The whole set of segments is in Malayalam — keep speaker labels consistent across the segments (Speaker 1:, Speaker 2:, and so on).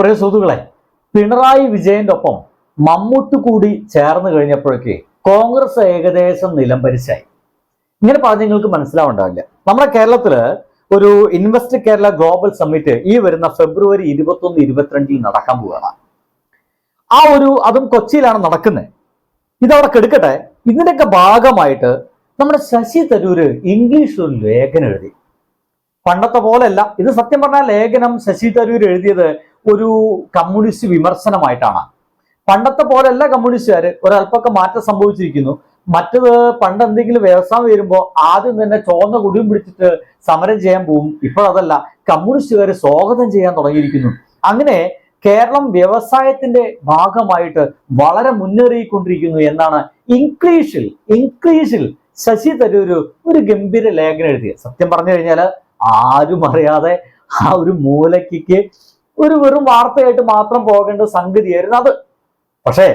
Speaker 1: പ്രിയ സുഹൃത്തുക്കളെ പിണറായി വിജയന്റെ ഒപ്പം മമ്മൂട്ടി കൂടി ചേർന്ന് കഴിഞ്ഞപ്പോഴേക്ക് കോൺഗ്രസ് ഏകദേശം നിലം പരിശായി ഇങ്ങനെ പറഞ്ഞ് നിങ്ങൾക്ക് മനസ്സിലാവുണ്ടാവില്ല. നമ്മുടെ കേരളത്തിൽ ഒരു ഇൻവെസ്റ്റ് കേരള ഗ്ലോബൽ സമ്മിറ്റ് ഈ വരുന്ന ഫെബ്രുവരി ഇരുപത്തൊന്ന് ഇരുപത്തിരണ്ടിൽ നടക്കാൻ പോവുകയാണ്. ആ ഒരു അതും കൊച്ചിയിലാണ് നടക്കുന്നത്. ഇതവിടെ കെടുക്കട്ടെ. ഇതിന്റെയൊക്കെ ഭാഗമായിട്ട് നമ്മുടെ ശശി തരൂര് ഇംഗ്ലീഷിൽ ഒരു ലേഖനം എഴുതി. പണ്ടത്തെ പോലെയല്ല. ഇത് സത്യം പറഞ്ഞാൽ ലേഖനം ശശി തരൂർ എഴുതിയത് ഒരു കമ്മ്യൂണിസ്റ്റ് വിമർശനമായിട്ടാണ്. പണ്ടത്തെ പോലെയല്ല കമ്മ്യൂണിസ്റ്റുകാർ ഒരല്പമൊക്കെ മാറ്റം സംഭവിച്ചിരിക്കുന്നു. മറ്റത് പണ്ട് എന്തെങ്കിലും വ്യവസായം വരുമ്പോൾ ആദ്യം തന്നെ ചോന്ന കുടിയും പിടിച്ചിട്ട് സമരം ചെയ്യാൻ പോവും. ഇപ്പോഴതല്ല കമ്മ്യൂണിസ്റ്റുകാർ സ്വാഗതം ചെയ്യാൻ തുടങ്ങിയിരിക്കുന്നു. അങ്ങനെ കേരളം വ്യവസായത്തിന്റെ ഭാഗമായിട്ട് വളരെ മുന്നേറിക്കൊണ്ടിരിക്കുന്നു എന്നാണ് ഇംഗ്ലീഷിൽ ഇംഗ്ലീഷിൽ ശശി തരൂര് ഒരു ഗംഭീര ലേഖനം എഴുതിയത്. സത്യം പറഞ്ഞു കഴിഞ്ഞാൽ ആരും അറിയാതെ ആ ഒരു മൂലയ്ക്ക് ഒരു വെറും വാർത്തയായിട്ട് മാത്രം പോകേണ്ട സംഗതിയായിരുന്നു അത്. പക്ഷേ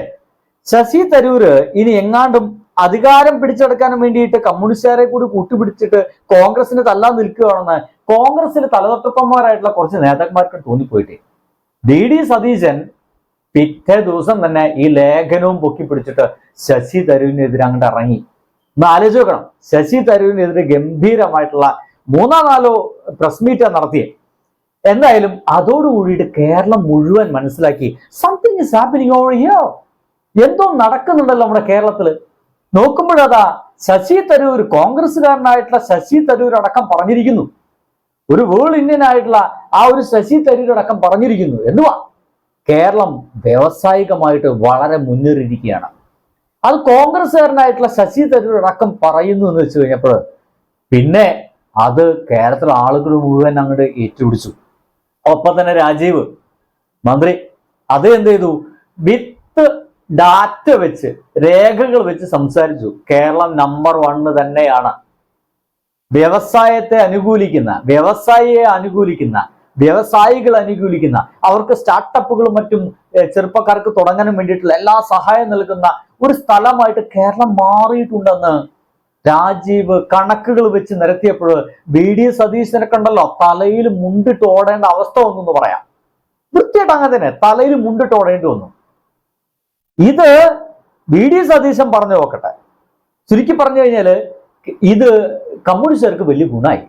Speaker 1: ശശി തരൂര് ഇനി എങ്ങാണ്ടും അധികാരം പിടിച്ചെടുക്കാനും വേണ്ടിയിട്ട് കമ്മ്യൂണിസ്റ്റുകാരെ കൂടി കൂട്ടുപിടിച്ചിട്ട് കോൺഗ്രസിന് തല്ലാൻ നിൽക്കുകയാണെന്ന് കോൺഗ്രസിൽ തലതൊട്ടപ്പന്മാരായിട്ടുള്ള കുറച്ച് നേതാക്കന്മാർക്ക് തോന്നിപ്പോയിട്ടേ. ഡി ഡി സതീശൻ പിറ്റേ ദിവസം തന്നെ ഈ ലേഖനവും പൊക്കി പിടിച്ചിട്ട് ശശി തരൂരിനെതിരെ അങ്ങോട്ട് ഇറങ്ങി. ഒന്ന് ആലോചിച്ച് നോക്കണം. ശശി തരൂരിനെതിരെ ഗംഭീരമായിട്ടുള്ള മൂന്നോ നാലോ പ്രസ് മീറ്റ് നടത്തിയേ. എന്തായാലും അതോടുകൂടിയിട്ട് കേരളം മുഴുവൻ മനസ്സിലാക്കി something is happening over here എന്തോ നടക്കുന്നുണ്ടല്ലോ നമ്മുടെ കേരളത്തിൽ നോക്കുമ്പോഴതാ ശശി തരൂർ കോൺഗ്രസ്സുകാരനായിട്ടുള്ള ശശി തരൂർ അടക്കം പറഞ്ഞിരിക്കുന്നു. ഒരു വേൾഡ് ഇന്ത്യൻ ആയിട്ടുള്ള ആ ഒരു ശശി തരൂർ അടക്കം പറഞ്ഞിരിക്കുന്നു. എന്തുവാ? കേരളം വ്യാവസായികമായിട്ട് വളരെ മുന്നേറിയിരിക്കുകയാണ്. അത് കോൺഗ്രസ്സുകാരനായിട്ടുള്ള ശശി തരൂർ അടക്കം പറയുന്നു എന്ന് വെച്ച് കഴിഞ്ഞപ്പോൾ പിന്നെ അത് കേരളത്തിലെ ആളുകൾ മുഴുവൻ അങ്ങോട്ട് ഏറ്റുപിടിച്ചു. ഒപ്പം തന്നെ രാജീവ്. മന്ത്രി അത് എന്ത് ചെയ്തു? വിത്ത് ഡാറ്റ വെച്ച് രേഖകൾ വെച്ച് സംസാരിച്ചു. കേരളം നമ്പർ വണ്ണ് തന്നെയാണ്. വ്യവസായത്തെ അനുകൂലിക്കുന്ന വ്യവസായിയെ അനുകൂലിക്കുന്ന വ്യവസായികൾ അനുകൂലിക്കുന്ന അവർക്ക് സ്റ്റാർട്ടപ്പുകളും മറ്റും ചെറുപ്പക്കാർക്ക് തുടങ്ങാനും വേണ്ടിയിട്ടുള്ള എല്ലാ സഹായം നൽകുന്ന ഒരു സ്ഥലമായിട്ട് കേരളം മാറിയിട്ടുണ്ടെന്ന് രാജീവ് കണക്കുകൾ വെച്ച് നിരത്തിയപ്പോൾ ബി ഡി സതീശനെ കണ്ടല്ലോ തലയിൽ മുണ്ടിട്ട് ഓടേണ്ട അവസ്ഥ വന്നു പറയാം. വൃത്തിയായിട്ട് അങ്ങനെ തന്നെ തലയിൽ മുണ്ടിട്ട് ഓടേണ്ടി വന്നു. ഇത് ബി ഡി സതീശൻ പറഞ്ഞു നോക്കട്ടെ. ചുരുക്കി പറഞ്ഞു കഴിഞ്ഞാൽ ഇത് കമ്മ്യൂണിസ്റ്റുകാർക്ക് വലിയ ഗുണമായി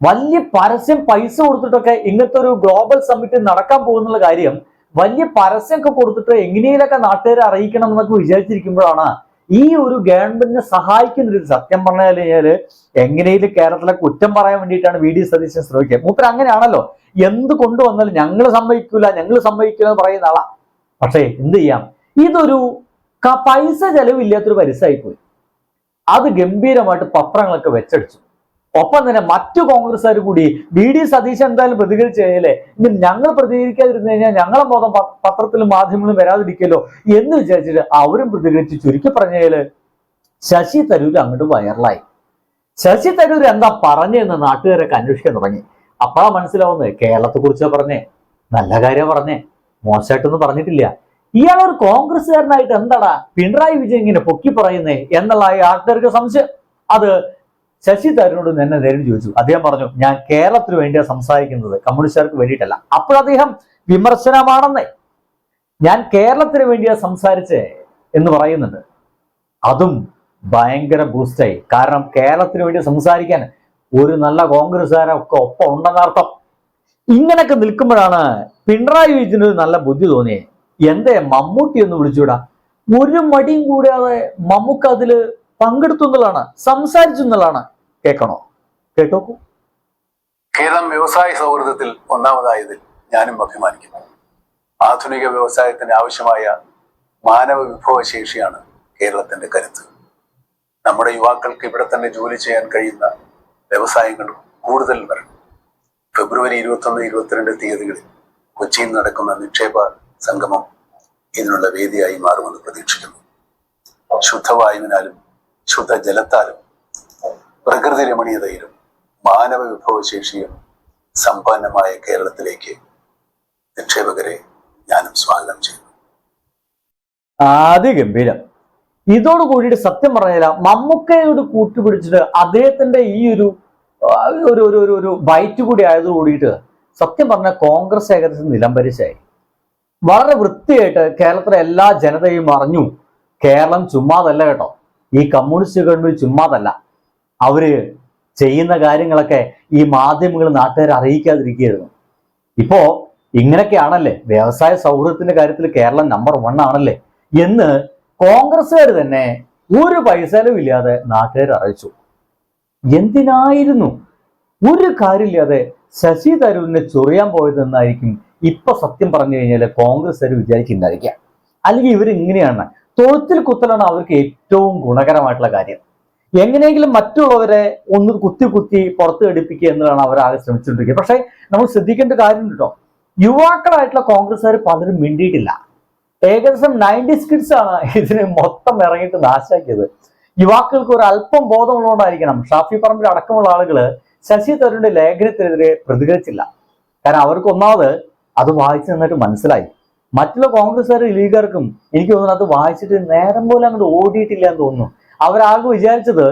Speaker 1: വലിയ പരസ്യം പൈസ കൊടുത്തിട്ടൊക്കെ ഇങ്ങനത്തെ ഒരു ഗ്ലോബൽ സമ്മിറ്റ് നടക്കാൻ പോകുന്നുള്ള കാര്യം വലിയ പരസ്യമൊക്കെ കൊടുത്തിട്ട് എങ്ങനെയൊക്കെ നാട്ടുകാരെ അറിയിക്കണം എന്നൊക്കെ വിചാരിച്ചിരിക്കുമ്പോഴാണ് ഈ ഒരു ഗവൺമെന്റിനെ സഹായിക്കുന്ന ഒരു സത്യം പറഞ്ഞു കഴിഞ്ഞാൽ എങ്ങനെയും കേരളത്തിലെ കുറ്റം പറയാൻ വേണ്ടിയിട്ടാണ് വി ഡി സതീശൻ ശ്രമിക്കുക. മൂപ്പര് അങ്ങനെയാണല്ലോ. എന്ത് കൊണ്ടുവന്നാലും ഞങ്ങൾ സമ്മതിക്കൂല ഞങ്ങൾ സമ്മതിക്കൂല എന്ന് പറയുന്ന ആളാ. പക്ഷേ എന്ത് ചെയ്യാം? ഇതൊരു പൈസ ചെലവില്ലാത്തൊരു പരിസരമായി പോയി അത് ഗംഭീരമായിട്ട് പത്രങ്ങളൊക്കെ വെച്ചടിച്ചു. ഒപ്പം തന്നെ മറ്റു കോൺഗ്രസ്സുകാർ കൂടി ബി ഡി സതീശൻ എന്തായാലും പ്രതികരിച്ചു കഴിഞ്ഞാലേ ഇനി ഞങ്ങൾ പ്രതികരിക്കാതിരുന്നു കഴിഞ്ഞാൽ ഞങ്ങളെ മോദം പത്രത്തിലും മാധ്യമങ്ങളും വരാതിരിക്കല്ലോ എന്ന് വിചാരിച്ചിട്ട് അവരും പ്രതികരിച്ച് ചുരുക്കി പറഞ്ഞാൽ. ശശി തരൂർ അങ്ങോട്ട് വൈറലായി. ശശി തരൂർ എന്താ പറഞ്ഞതെന്ന് നാട്ടുകാരൊക്കെ അന്വേഷിക്കാൻ തുടങ്ങി. അപ്പോഴാ മനസ്സിലാവുന്നത് കേരളത്തെ കുറിച്ചാ പറഞ്ഞേ നല്ല കാര്യം പറഞ്ഞേ മോശമായിട്ടൊന്നും പറഞ്ഞിട്ടില്ല. ഇയാൾ ഒരു കോൺഗ്രസ്സുകാരനായിട്ട് എന്താടാ പിണറായി വിജയൻ ഇങ്ങനെ പൊക്കി പറയുന്നേ എന്നുള്ള ആൾക്കാർക്ക് സംശയം. അത് ശശി തരൂരോട് എന്നെ നേരിട്ട് ചോദിച്ചു. അദ്ദേഹം പറഞ്ഞു ഞാൻ കേരളത്തിന് വേണ്ടിയാണ് സംസാരിക്കുന്നത്. കമ്മ്യൂണിസ്റ്റുകാർക്ക് വേണ്ടിയിട്ടല്ല. അപ്പോൾ അദ്ദേഹം വിമർശനമാണെന്നേ. ഞാൻ കേരളത്തിന് വേണ്ടിയാ സംസാരിച്ച് എന്ന് പറയുന്നുണ്ട്. അതും ഭയങ്കര ബൂസ്റ്റായി കാരണം കേരളത്തിന് വേണ്ടി സംസാരിക്കാൻ ഒരു നല്ല കോൺഗ്രസ്സുകാരൊക്കെ ഒപ്പം ഉണ്ടെന്നർത്ഥം ഇങ്ങനൊക്കെ നിൽക്കുമ്പോഴാണ് പിണറായി വിജയന് ഒരു നല്ല ബുദ്ധി തോന്നിയേ. എന്തേ മമ്മൂട്ടി എന്ന് വിളിച്ചുവിടാ. ഒരു മടിയും കൂടാതെ മമ്മൂക്ക് അതിൽ പങ്കെടുത്തു എന്നുള്ളതാണ് സംസാരിച്ചു എന്നുള്ളതാണ്. കേൾക്കണോ? കേട്ടോക്കൂ.
Speaker 2: കേരളം വ്യവസായ സൗഹൃദത്തിൽ ഒന്നാമതായതിൽ ഞാനും അഭിമാനിക്കുന്നു. ആധുനിക വ്യവസായത്തിന് ആവശ്യമായ മാനവ വിഭവശേഷിയാണ് കേരളത്തിന്റെ കരുത്ത്. നമ്മുടെ യുവാക്കൾക്ക് ഇവിടെ തന്നെ ജോലി ചെയ്യാൻ കഴിയുന്ന വ്യവസായങ്ങൾ കൂടുതൽ വരണം. ഫെബ്രുവരി ഇരുപത്തൊന്ന് ഇരുപത്തിരണ്ട് തീയതികളിൽ കൊച്ചിയിൽ നടക്കുന്ന നിക്ഷേപ സംഗമം ഇതിനുള്ള വേദിയായി മാറുമെന്ന് പ്രതീക്ഷിക്കുന്നു. ശുദ്ധവായുവിനാലും ശുദ്ധജലത്താലും പ്രകൃതി രമണീയതയിലും മാനവ വിഭവശേഷിയും സമ്പന്നമായ കേരളത്തിലേക്ക്. നിക്ഷേപകരെ ഞാനും സ്വാഗതം ചെയ്യുന്നു.
Speaker 1: ആദ്യ ഗംഭീരം ഇതോട് കൂടിയിട്ട് സത്യം പറഞ്ഞാൽ മമ്മൂക്കയോട് കൂട്ടുപിടിച്ചിട്ട് അദ്ദേഹത്തിന്റെ ഈ ഒരു ഒരു ഒരു ഒരു ബൈറ്റ് കൂടി ആയത് കൂടിയിട്ട് സത്യം പറഞ്ഞാൽ കോൺഗ്രസ് ഏകദേശം നിലംപരിശായി വളരെ വൃത്തിയായിട്ട് കേരളത്തിലെ എല്ലാ ജനതയും അറിഞ്ഞു. കേരളം ചുമ്മാതല്ല കേട്ടോ. ഈ കമ്മ്യൂണിസ്റ്റ് ഗവൺമെന്റ് ചുമ്മാതല്ല. അവർ ചെയ്യുന്ന കാര്യങ്ങളൊക്കെ ഈ മാധ്യമങ്ങൾ നാട്ടുകാരെ അറിയിക്കാതിരിക്കുകയായിരുന്നു. ഇപ്പോ ഇങ്ങനെയൊക്കെയാണല്ലേ? വ്യവസായ സൗഹൃദത്തിന്റെ കാര്യത്തിൽ കേരളം നമ്പർ വൺ ആണല്ലേ? എന്ന് കോൺഗ്രസ്സുകാർ തന്നെ ഒരു പൈസലും ഇല്ലാതെ നാട്ടുകാർ അറിയിച്ചു. എന്തിനായിരുന്നു? ഒരു കാര്യമില്ലാതെ ശശി തരൂരിനെ ചൊറിയാൻ പോയതെന്നായിരിക്കും ഇപ്പൊ സത്യം പറഞ്ഞു കഴിഞ്ഞാൽ കോൺഗ്രസ്സുകാർ വിചാരിക്കുന്നുണ്ടായിരിക്കുക. അല്ലെങ്കിൽ ഇവരിങ്ങനെയാണ്. തൊഴുത്തിൽ കുത്തലാണ് അവർക്ക് ഏറ്റവും ഗുണകരമായിട്ടുള്ള കാര്യം. എങ്ങനെയെങ്കിലും മറ്റുള്ളവരെ ഒന്ന് കുത്തി കുത്തി പുറത്ത് ഘടിപ്പിക്കുക എന്നതാണ് അവർ ആകെ ശ്രമിച്ചുകൊണ്ടിരിക്കുക പക്ഷേ നമ്മൾ ശ്രദ്ധിക്കേണ്ട കാര്യം കേട്ടോ യുവാക്കളായിട്ടുള്ള കോൺഗ്രസ്സുകാർ പലരും മിണ്ടിയിട്ടില്ല. ഏകദേശം നയന്റി സ്കിഡ്സ് ആണ് ഇതിന് മൊത്തം ഇറങ്ങിയിട്ട് നാശാക്കിയത് യുവാക്കൾക്ക് ഒരു അല്പം ബോധമുള്ളതുകൊണ്ടായിരിക്കണം. ഷാഫി പറമ്പിൽ അടക്കമുള്ള ആളുകൾ ശശി തരൂരിന്റെ ലേഖനത്തിനെതിരെ പ്രതികരിച്ചില്ല. കാരണം അവർക്ക് ഒന്നാമത് അത് വായിച്ചു നന്നായിട്ട് മനസ്സിലായി. മറ്റുള്ള കോൺഗ്രസ്സുകാരും ലീഗർക്കും എനിക്ക് തോന്നുന്നു അത് വായിച്ചിട്ട് നേരം പോലെ അങ്ങോട്ട് ഓടിയിട്ടില്ല എന്ന് തോന്നുന്നു. അവരാകെ വിചാരിച്ചത്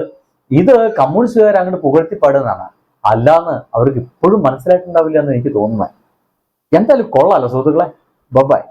Speaker 1: ഇത് കമ്മ്യൂണിസ്റ്റുകാർ അങ്ങോട്ട് പുകഴ്ത്തിപ്പാടുന്നതാണ്. അല്ലാന്ന് അവർക്ക് ഇപ്പോഴും മനസ്സിലായിട്ടുണ്ടാവില്ല എന്ന് എനിക്ക് തോന്നുന്നത്. എന്തായാലും കൊള്ളാലോ സുഹൃത്തുക്കളെ. ബൈ